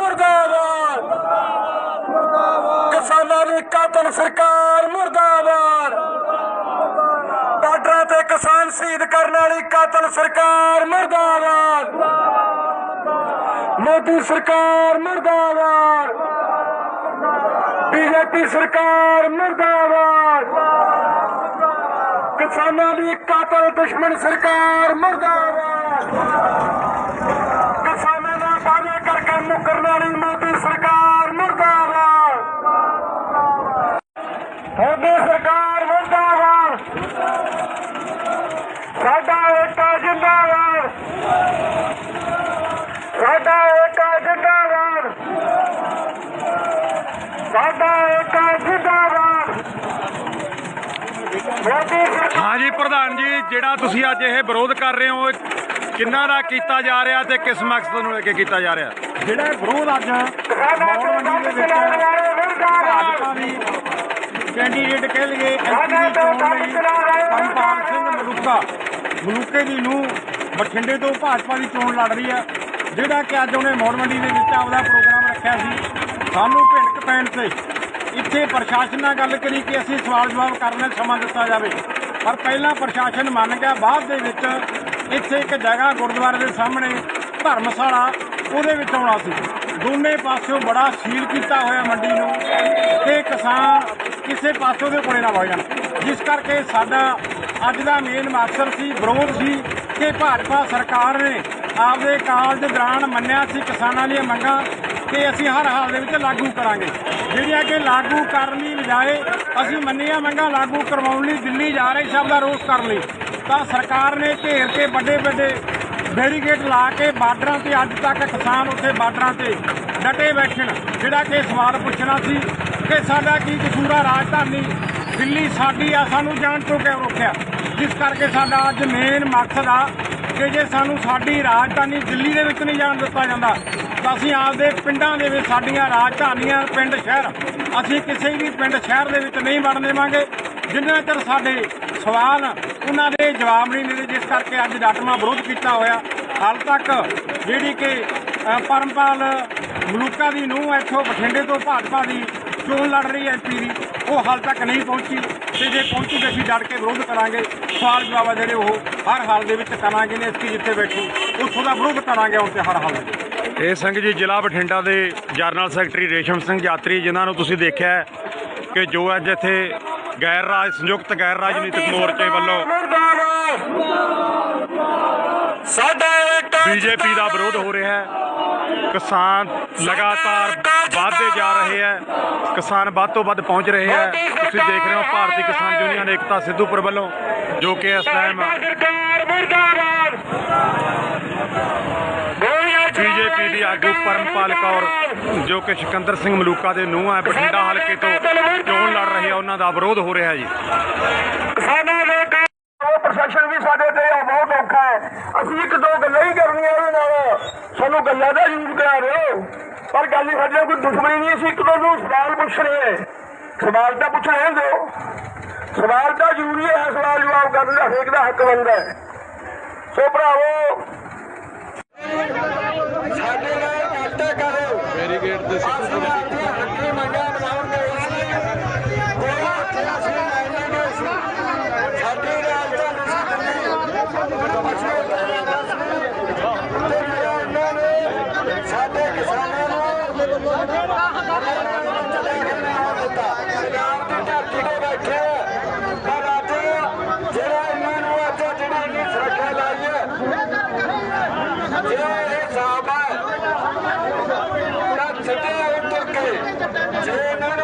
ਮੁਰਦਾਬਾਦ। ਕਿਸਾਨਾਂ ਦੀ ਕਾਤਲ ਸਰਕਾਰ ਮੁਰਦਾਬਾਦ। ਬਾਰਡਰਾਂ ਤੇ ਕਿਸਾਨ ਸ਼ਹੀਦ ਕਰਨ ਵਾਲੀ ਕਾਤਲ ਸਰਕਾਰ ਮੁਰਦਾਬਾਦ। ਮੋਦੀ ਸਰਕਾਰ ਮੁਰਦਾਬਾਦ। ਬੀਜੇਪੀ ਸਰਕਾਰ ਮੁਰਦਾਬਾਦ। ਕਿਸਾਨਾਂ ਦੀ ਕਾਤਲ ਦੁਸ਼ਮਣ ਸਰਕਾਰ ਮੁਰਦਾਬਾਦ ਕਿਸਾਨਾਂ ਦਾ ਵਾਅਦੇ ਕਰਕੇ ਮੁਕਰਨ ਵਾਲੀ ਮੋਦੀ ਸਰਕਾਰ ਮੁਰਦਾਬਾਦ ਮੋਦੀ ਸਰਕਾਰ ਮੁਰਦਾਬਾਦ। ਸਾਡਾ ਏਕਾ ਜਿੰਦਾਬਾਦ। ਸਾਡਾ ਏਕਾ ਜਿੰਦਾਬਾਦ। ਸਾਡਾ ਏਕਾ ਜਿੰਦਾਬਾਦ। ਮੋਦੀ ਸਰਕਾਰ ਹਾਂਜੀ ਪ੍ਰਧਾਨ ਜੀ ਜਿਹੜਾ ਤੁਸੀਂ ਅੱਜ ਇਹ ਵਿਰੋਧ ਕਰ ਰਹੇ ਹੋ ਕਿੰਨਾ ਦਾ ਕੀਤਾ ਜਾ ਰਿਹਾ ਤੇ ਕਿਸ ਮਕਸਦ ਨੂੰ ਲੈ ਕੇ ਕੀਤਾ ਜਾ ਰਿਹਾ? ਜਿਹੜਾ ਇਹ ਵਿਰੋਧ ਅੱਜ ਮੌੜ ਮੰਡੀ ਦੇ ਵਿੱਚ ਭਾਜਪਾ ਦੀ ਕੈਂਡੀਡੇਟ ਕਹਿ ਲਈਏ ਪੰਪਾਲ ਸਿੰਘ ਮਲੂਕਾ। ਮਲੂਕੇ ਦੀ ਨੂੰ ਬਠਿੰਡੇ ਤੋਂ ਭਾਜਪਾ ਦੀ ਚੋਣ ਲੜ ਰਹੀ ਹੈ ਜਿਹੜਾ ਕਿ ਅੱਜ ਉਹਨੇ ਮੌੜ ਮੰਡੀ ਦੇ ਵਿੱਚ ਆਪਦਾ ਪ੍ਰੋਗਰਾਮ ਰੱਖਿਆ ਸੀ। ਸਾਨੂੰ ਭਿੰਡਕ ਪੈਣ ਤੇ ਇੱਥੇ ਪ੍ਰਸ਼ਾਸਨ ਨਾਲ ਗੱਲ ਕਰੀ ਕਿ ਅਸੀਂ ਸਵਾਲ ਜਵਾਬ ਕਰਨ ਦਾ ਸਮਾਂ ਦਿੱਤਾ ਜਾਵੇ। ਪਰ ਪਹਿਲਾਂ ਪ੍ਰਸ਼ਾਸਨ ਮੰਨ ਗਿਆ ਬਾਅਦ ਦੇ ਵਿੱਚ ਇੱਥੇ ਇੱਕ ਜਗ੍ਹਾ ਗੁਰਦੁਆਰੇ ਦੇ ਸਾਹਮਣੇ ਧਰਮਸ਼ਾਲਾ ਉਹਦੇ ਵਿੱਚ ਆਉਣਾ ਸੀ। ਦੋਨੇ ਪਾਸਿਓਂ ਬੜਾ ਸੀਲ ਕੀਤਾ ਹੋਇਆ ਮੰਡੀ ਨੂੰ ਕਿ ਕਿਸਾਨ ਕਿਸੇ ਪਾਸੋਂ ਦੇ ਕੋਲੇ ਨਾ ਵਗ ਜਾਣ। ਜਿਸ ਕਰਕੇ ਸਾਡਾ ਅੱਜ ਦਾ ਮੇਨ ਮਕਸਦ ਸੀ, ਵਿਰੋਧ ਸੀ ਕਿ ਭਾਜਪਾ ਸਰਕਾਰ ਨੇ ਆਪਦੇ ਕਾਲ ਦੇ ਦੌਰਾਨ ਮੰਨਿਆ ਸੀ ਕਿਸਾਨਾਂ ਦੀਆਂ ਮੰਗਾਂ ਕਿ ਅਸੀਂ ਹਰ ਹਾਲ ਦੇ ਵਿੱਚ ਲਾਗੂ ਕਰਾਂਗੇ। ਜਿਹੜੀਆਂ ਕਿ ਲਾਗੂ ਕਰਨ ਦੀ ਬਜਾਏ ਅਸੀਂ ਮੰਨੀਆਂ ਮੰਗਾਂ ਲਾਗੂ ਕਰਵਾਉਣ ਲਈ ਦਿੱਲੀ ਜਾ ਰਹੇ ਸਭ ਦਾ ਰੋਸ ਕਰਨ ਲਈ। ਤਾਂ ਸਰਕਾਰ ਨੇ ਘੇਰ ਕੇ ਵੱਡੇ ਵੱਡੇ ਬੈਰੀਕੇਡ ਲਾ ਕੇ ਬਾਰਡਰਾਂ ਤੇ ਅੱਜ ਤੱਕ ਕਿਸਾਨ ਉੱਥੇ ਬਾਰਡਰਾਂ ਤੇ ਡਟੇ ਬੈਠਣ ਜਿਹੜਾ ਕਿ ਸਵਾਲ ਪੁੱਛਣਾ ਸੀ ਕਿ ਸਾਡਾ ਕੀ ਕਸੂਰ ਆ? ਰਾਜਧਾਨੀ ਦਿੱਲੀ ਸਾਡੀ ਆ, ਸਾਨੂੰ ਜਾਣ ਤੋਂ ਕਿਉਂ ਰੋਕਿਆ? ਜਿਸ ਕਰਕੇ ਸਾਡਾ ਅੱਜ ਮੇਨ ਮਕਸਦ ਆ ਕਿ ਜੇ ਸਾਨੂੰ ਸਾਡੀ ਰਾਜਧਾਨੀ ਦਿੱਲੀ ਦੇ ਵਿੱਚ ਨਹੀਂ ਜਾਣ ਦਿੱਤਾ ਜਾਂਦਾ, ਤਾਂ ਅਸੀਂ ਆਪਦੇ ਪਿੰਡਾਂ ਦੇ ਵਿੱਚ ਸਾਡੀਆਂ ਰਾਜਧਾਨੀਆਂ, ਪਿੰਡ ਸ਼ਹਿਰ, ਅਸੀਂ ਕਿਸੇ ਵੀ ਪਿੰਡ ਸ਼ਹਿਰ ਦੇ ਵਿੱਚ ਨਹੀਂ ਵੜਨ ਦੇਵਾਂਗੇ। ਜਿੰਨਾ ਚਿਰ ਸਾਡੇ ਸਵਾਲ ਉਹਨਾਂ ਦੇ ਜਵਾਬ ਨਹੀਂ ਮਿਲੇ, ਜਿਸ ਕਰਕੇ ਅੱਜ ਡਾਟਮਾ ਵਿਰੋਧ ਕੀਤਾ ਹੋਇਆ। ਹਾਲ ਤੱਕ ਜਿਹੜੀ ਕਿ ਪਰਮਪਾਲ ਮਲੂਕਾ ਦੀ ਨੂੰ ਇੱਥੋਂ ਬਠਿੰਡੇ ਤੋਂ ਭਾਜਪਾ ਦੀ ਚੋਣ ਲੜ ਰਹੀ ਐਮਪੀ ਦੀ। ਉਹ ਹਾਲ ਤੱਕ ਨਹੀਂ ਪਹੁੰਚੀ ਤੇ ਜੇ ਪਹੁੰਚੀ ਤਾਂ ਅਸੀਂ ਡਟ ਕੇ ਵਿਰੋਧ ਕਰਾਂਗੇ। ਸਵਾਲ ਜਵਾਬ ਆ ਜਿਹੜੇ ਉਹ ਹਰ ਹਾਲ ਦੇ ਵਿੱਚ ਕਰਾਂਗੇ ਨੇ, ਅਸੀਂ ਜਿੱਥੇ ਬੈਠੀ ਉੱਥੋਂ ਦਾ ਵਿਰੋਧ ਕਰਾਂਗੇ, ਹੁਣ ਤੇ ਹਰ ਹਾਲ ਦੇ ਵਿੱਚ। ਇਹ ਸਿੰਘ ਜੀ, ਜ਼ਿਲ੍ਹਾ ਬਠਿੰਡਾ ਦੇ ਜਨਰਲ ਸੈਕਟਰੀ ਰੇਸ਼ਮ ਸਿੰਘ ਯਾਤਰੀ, ਜਿਨ੍ਹਾਂ ਨੂੰ ਤੁਸੀਂ ਦੇਖਿਆ ਕਿ ਜੋ ਅੱਜ ਇੱਥੇ ਗੈਰ ਰਾਜ ਸੰਯੁਕਤ ਗੈਰ ਰਾਜਨੀਤਿਕ ਮੋਰਚੇ ਵੱਲੋਂ ਸਾਡਾ ਬੀਜੇਪੀ ਦਾ ਵਿਰੋਧ ਹੋ ਰਿਹਾ ਹੈ। ਕਿਸਾਨ ਲਗਾਤਾਰ ਵਧਦੇ ਜਾ ਰਹੇ ਹੈ। ਕਿਸਾਨ ਵੱਧ ਤੋਂ ਵੱਧ ਪਹੁੰਚ ਰਹੇ ਹੈ। ਤੁਸੀਂ ਦੇਖ ਰਹੇ ਹੋ ਭਾਰਤੀ ਕਿਸਾਨ ਯੂਨੀਅਨ ਏਕਤਾ ਸਿੱਧੂਪੁਰ ਵੱਲੋਂ ਜੋ ਕਿ ਇਸ ਟਾਈਮ ਸਰਕਾਰ ਮੁਰਦਾਬਾਦ ਬੀਜੇਪੀ ਦੀ ਆਗੂ ਪਰਮਪਾਲ ਕੌਰ ਜੋ ਕਿ ਸਿਕੰਦਰ ਸਿੰਘ ਮਲੂਕਾ ਦੇ ਨੂੰਹ ਹੈ ਬਠਿੰਡਾ ਹਲਕੇ ਤੋਂ ਚੋਣ ਲੜ ਰਹੇ ਆ ਉਹਨਾਂ ਦਾ ਵਿਰੋਧ ਹੋ ਰਿਹਾ ਜੀ। ਕਿਸਾਨਾਂ ਦੇ ਪ੍ਰਸ਼ਾਸਨ ਵੀ ਸਾਡੇ ਤੇ ਬਹੁਤ ਔਖਾ ਹੈ। ਅਸੀਂ ਇੱਕ ਦੋ ਗੱਲਾਂ ਹੀ ਕਰਨੀਆਂ ਇਹਦੇ ਨਾਲ। ਸਾਨੂੰ ਗੱਲਾਂ ਦਾ ਯੂਜ਼ ਕਰਾ ਰਹੇ ਹੋ ਪਰ ਗੱਲ ਹੀ ਸਾਡੇ ਕੋਈ ਦੁਸ਼ਮਣੀ ਨਹੀਂ ਅਸੀਂ ਇੱਕ ਦੋ ਨੂੰ ਸਵਾਲ ਪੁੱਛ ਰਹੇ ਹਾਂ। ਸਵਾਲ ਤਾਂ ਪੁੱਛ ਰਹੇ ਦਿਓ ਸਵਾਲ ਤਾਂ ਜ਼ਰੂਰੀ ਹੈ ਸਵਾਲ ਜਵਾਬ ਕਰਨ ਦਾ ਹਰੇਕ ਦਾ ਹੱਕ ਬਣਦਾ ਹੈ। ਸੋ ਭਰਾਵੋ ਸਾਡੇ ਨਾਲ ਕਾਟਾ ਕਰੋ ਬੈਰੀਗੇਡ ਹੱਕੀ ਮੰਗਾਂ ਬਣਾਉਣ ਸੀ ਸਾਡੀ ਰਾਜਧਾਨੀ ਸੀ ਸਾਡੇ ਕਿਸਾਨਾਂ ਨੂੰ 17